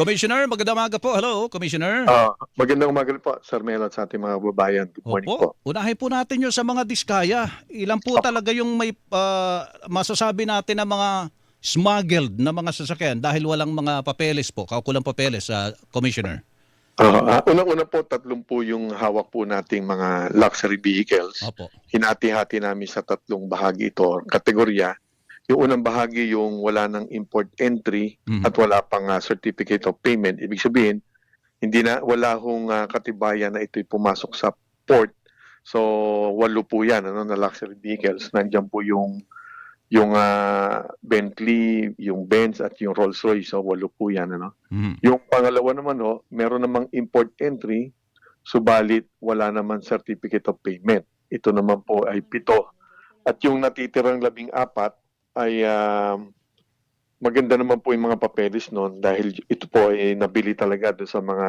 Commissioner, magandang umaga po. Hello, Commissioner. Ah, magandang umaga po, Sir Mel at sa ating mga babayan. Good morning po. Opo, unahin po natin yung sa mga diskaya. Ilan po talaga yung may ah, masasabi natin na mga smuggled na mga sasakyan dahil walang mga papeles po, kaukulang papeles sa Commissioner. Ah, ah, unang-una po, tatlong po yung hawak po nating mga luxury vehicles. Opo. Hinati-hati namin sa tatlong bahagi ito, kategorya. Yung unang bahagi yung wala ng import entry Mhm. at wala pang ah, certificate of payment. Ibig sabihin, hindi na wala hong ah, katibayan na ito'y pumasok sa port. So, walo po yan, ano, na luxury vehicles. Nandiyan po yung yung ah, Bentley, yung Benz at yung Rolls-Royce. So, walo po yan. Ano? Mhm. Yung pangalawa naman ho, meron namang import entry, subalit wala naman certificate of payment. Ito naman po ay pito. At yung natitirang labing apat ay ah, maganda naman po yung mga papeles noon dahil ito po ay nabili talaga doon sa mga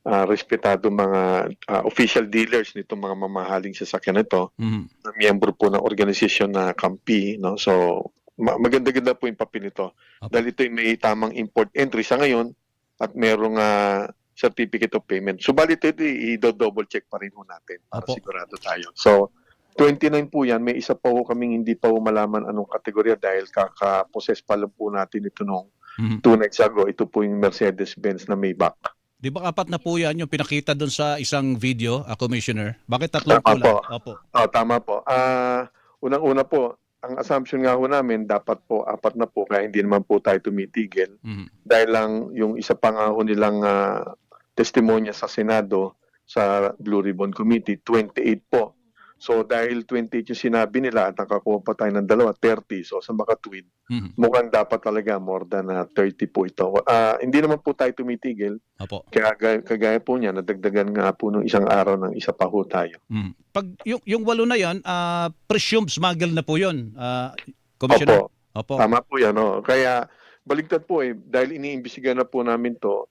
ah, respetado mga ah, official dealers nitong mga mamahaling sasakyan nito Mhm. na miyembro po ng organisasyon na Kampi, no? So, ma- maganda-ganda po yung papel nito. Apo. Dahil ito ay may tamang import entry sa ngayon at merong ah, certificate of payment. Subalit ito i-double check pa rin ho natin para Apo. sigurado tayo. So, 29 po yan. May isa pa ho kaming hindi pa ho malaman anong kategorya dahil kaka-possess pa lang po natin ito nung Mhm. two nights ago. Ito po yung Mercedes-Benz na Maybach. Di ba apat na po yan yung pinakita doon sa isang video, a Commissioner? Bakit tatlo Tama po lang? po. Opo. Oh, tama po. Ah, unang-una po, ang assumption nga ho namin dapat po apat na po kaya hindi naman po tayo tumitigil Mhm. dahil lang yung isa pa nga ho nilang ah, testimonya sa Senado sa Blue Ribbon Committee 28 po. So dahil 28 yung sinabi nila at nakakuha pa tayo ng dalawa 30 so sa makatwid Mhm. mukhang dapat talaga more than ah, 30 po ito. Ah, hindi naman po tayo tumitigil Opo. kaya gaya- kagaya po niya nadagdagan nga po nung isang araw ng isa pa ho tayo. Mhm. Pag yung, yung walo na yan, ah, presumed smuggle na po yun, ah, Commissioner. Opo. Opo. Tama po yan. Oh. Kaya baligtad po eh, dahil iniimbestiga na po namin to,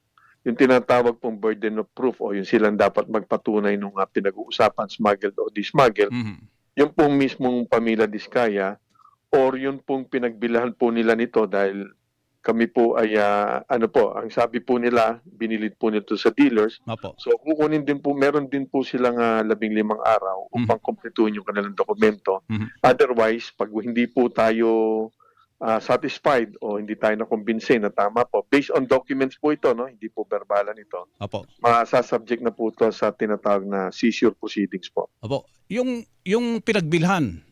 yung tinatawag pong burden of proof o yung silang dapat magpatunay nung uh, pinag-uusapan, smuggled o dismuggled, Mhm. yung pong mismong pamilya Diskaya or yun pong pinagbilahan po nila nito dahil kami po ay, ah, ano po, ang sabi po nila, binilid po nito sa dealers. Opo. So kukunin din po, meron din po silang ah, labing limang araw upang kumpletuhin yung kanilang dokumento. Mhm. Otherwise, pag hindi po tayo ah, satisfied o hindi tayo nakumbinse na tama po, based on documents po ito, no? hindi po verbalan ito, Opo. masasubject na po ito sa tinatawag na seizure proceedings po. Opo. Yung, yung pinagbilhan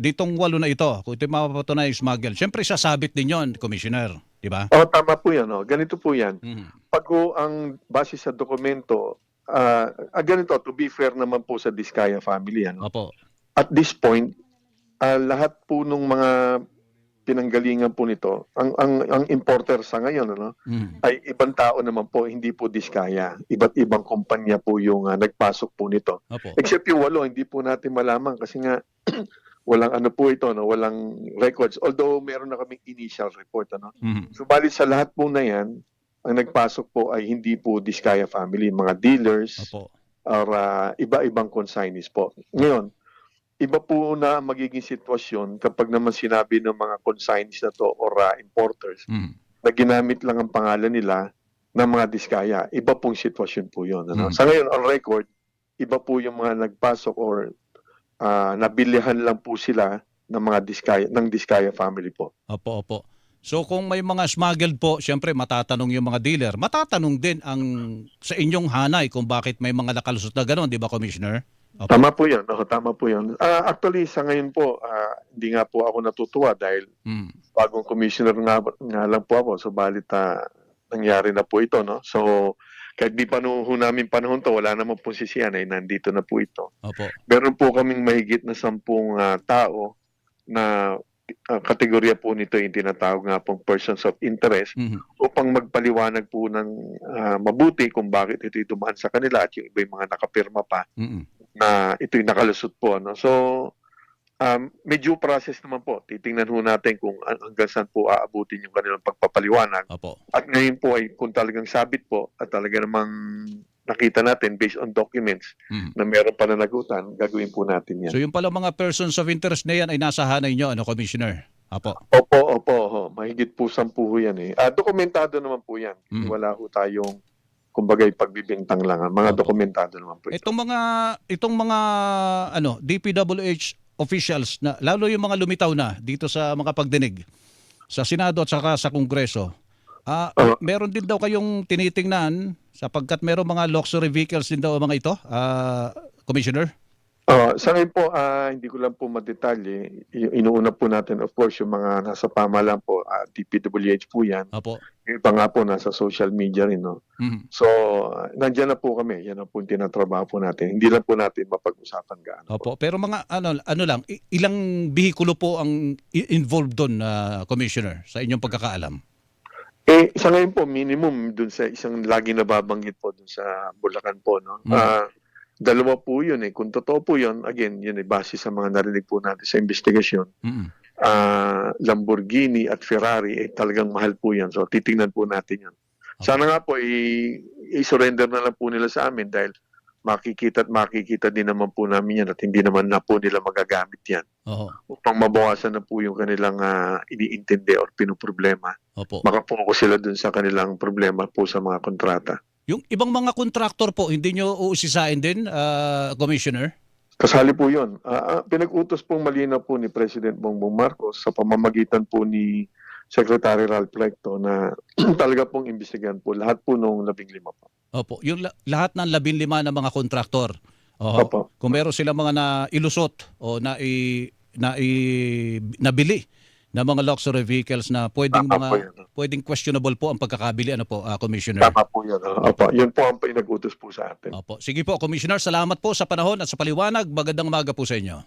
ditong walo na ito, kung ito mapapatunay smuggle, syempre sasabit din yon, Commissioner. Di ba? O, tama po yan. Oh. Ganito po yan. Mhm. Pag ang base sa dokumento, ah, ganito, to be fair naman po sa Diskaya family, ano? Opo. at this point, ah, lahat po nung mga pinanggalingan po nito, ang ang ang importer sa ngayon ano, Mhm. ay ibang tao naman po, hindi po Diskaya. Iba't ibang kumpanya po yung ah, nagpasok po nito. Opo. Except yung walo, hindi po natin malaman kasi nga walang ano po ito, no, walang records. Although meron na kaming initial report ano. Mhm. Subalit sa lahat po na 'yan, ang nagpasok po ay hindi po Diskaya family, mga dealers, Opo. or ah, iba-ibang consignees po. Ngayon, iba po na ang magiging sitwasyon kapag naman sinabi ng mga consignees na to or ah, importers Mhm. na ginamit lang ang pangalan nila ng mga diskaya. Iba pong sitwasyon po yun. Ano? Mm. Sa ngayon, on record, iba po yung mga nagpasok or ah, nabilihan lang po sila ng mga diskaya, ng diskaya family po. Opo, opo. So kung may mga smuggled po, syempre matatanong yung mga dealer. Matatanong din ang sa inyong hanay kung bakit may mga nakalusot na gano'n, di ba, Commissioner? Opo. Tama po yan. Oo, tama po yan. Ah, actually, sa ngayon po, ah, hindi nga po ako natutuwa dahil Mhm. bagong commissioner nga, nga lang po ako, subalit ah, nangyari na po ito, no? So, kahit di pa nung namin panahon to, wala naman po sisiyan ay nandito na po ito. Opo. Meron po kaming mahigit na sampung ah, tao na ah, kategorya po nito yung tinatawag nga pong persons of interest Mhm. upang magpaliwanag po ng ah, mabuti kung bakit ito'y dumaan sa kanila at yung iba yung mga nakapirma pa Mhm. Na ito'y nakalusot po. Ano? So, um, due process naman po. Titingnan ho natin kung an- hanggang saan po aabutin yung kanilang pagpapaliwanag. Opo. At ngayon po ay kung talagang sabit po at talaga namang nakita natin based on documents Mhm. na meron pananagutan, gagawin po natin yan. So yung pala mga persons of interest na yan ay nasa hanay nyo, ano, Commissioner? Apo. Opo, opo, ho. mahigit po sampu ho yan eh. Ah, dokumentado naman po yan. Mm. Wala ho tayong, kumbaga, pagbibintang lang. ah. Mga dokumentado naman po ito. Itong mga itong mga ano, DPWH officials na lalo yung mga lumitaw na dito sa mga pagdinig sa Senado at saka sa Kongreso. Ah, Oo. meron din daw kayong tinitingnan sapagkat meron mga luxury vehicles din daw ang mga ito, ah, Commissioner. Ah, sa ngayon po, ah, hindi ko lang po madetalye. Inuuna po natin, of course, yung mga nasa pamahalaan po, ah, DPWH po yan. Opo. Yung iba nga po nasa social media rin. No? Mhm. So, ah, nandyan na po kami. Yan ang po yung tinatrabaho po natin. Hindi lang po natin mapag-usapan gaano. po. Opo, pero mga ano ano lang, ilang bihikulo po ang involved doon, ah, Commissioner, sa inyong pagkakaalam? Eh, sa ngayon po, minimum dun sa isang lagi nababanggit po dun sa Bulacan po. No? Mm. Ah, dalawa po yun eh. Kung totoo po yun, again, yun eh, base sa mga narinig po natin sa investigasyon. Mhm. ah, Lamborghini at Ferrari, eh, talagang mahal po yan. So, titingnan po natin yan. Sana nga po, i-surrender na lang po nila sa amin dahil makikita at makikita din naman po namin yan at hindi naman na po nila magagamit yan Oo. upang mabawasan na po yung kanilang ah, iniintindi or pinoproblema. Opo. Makapokus sila dun sa kanilang problema po sa mga kontrata. Yung ibang mga kontraktor po, hindi nyo uusisain din, ah, Commissioner? Kasali po yun. Ah, pinag-utos pong malinaw po ni President Bongbong Marcos sa pamamagitan po ni Secretary Ralph Lecto na talaga pong imbestigahan po lahat po nung labing lima po. Opo, yung la- lahat ng labing lima ng mga kontraktor. Oho. Opo. Kung meron silang mga nailusot o nai, nai, nabili na mga luxury vehicles na pwedeng Tama po mga yan. pwedeng questionable po ang pagkakabili ano po ah, Commissioner. Tama po yan. ah. Opo. Yun po ang pinag-utos po sa atin. Opo. Sige po Commissioner, salamat po sa panahon at sa paliwanag. Magandang umaga po sa inyo.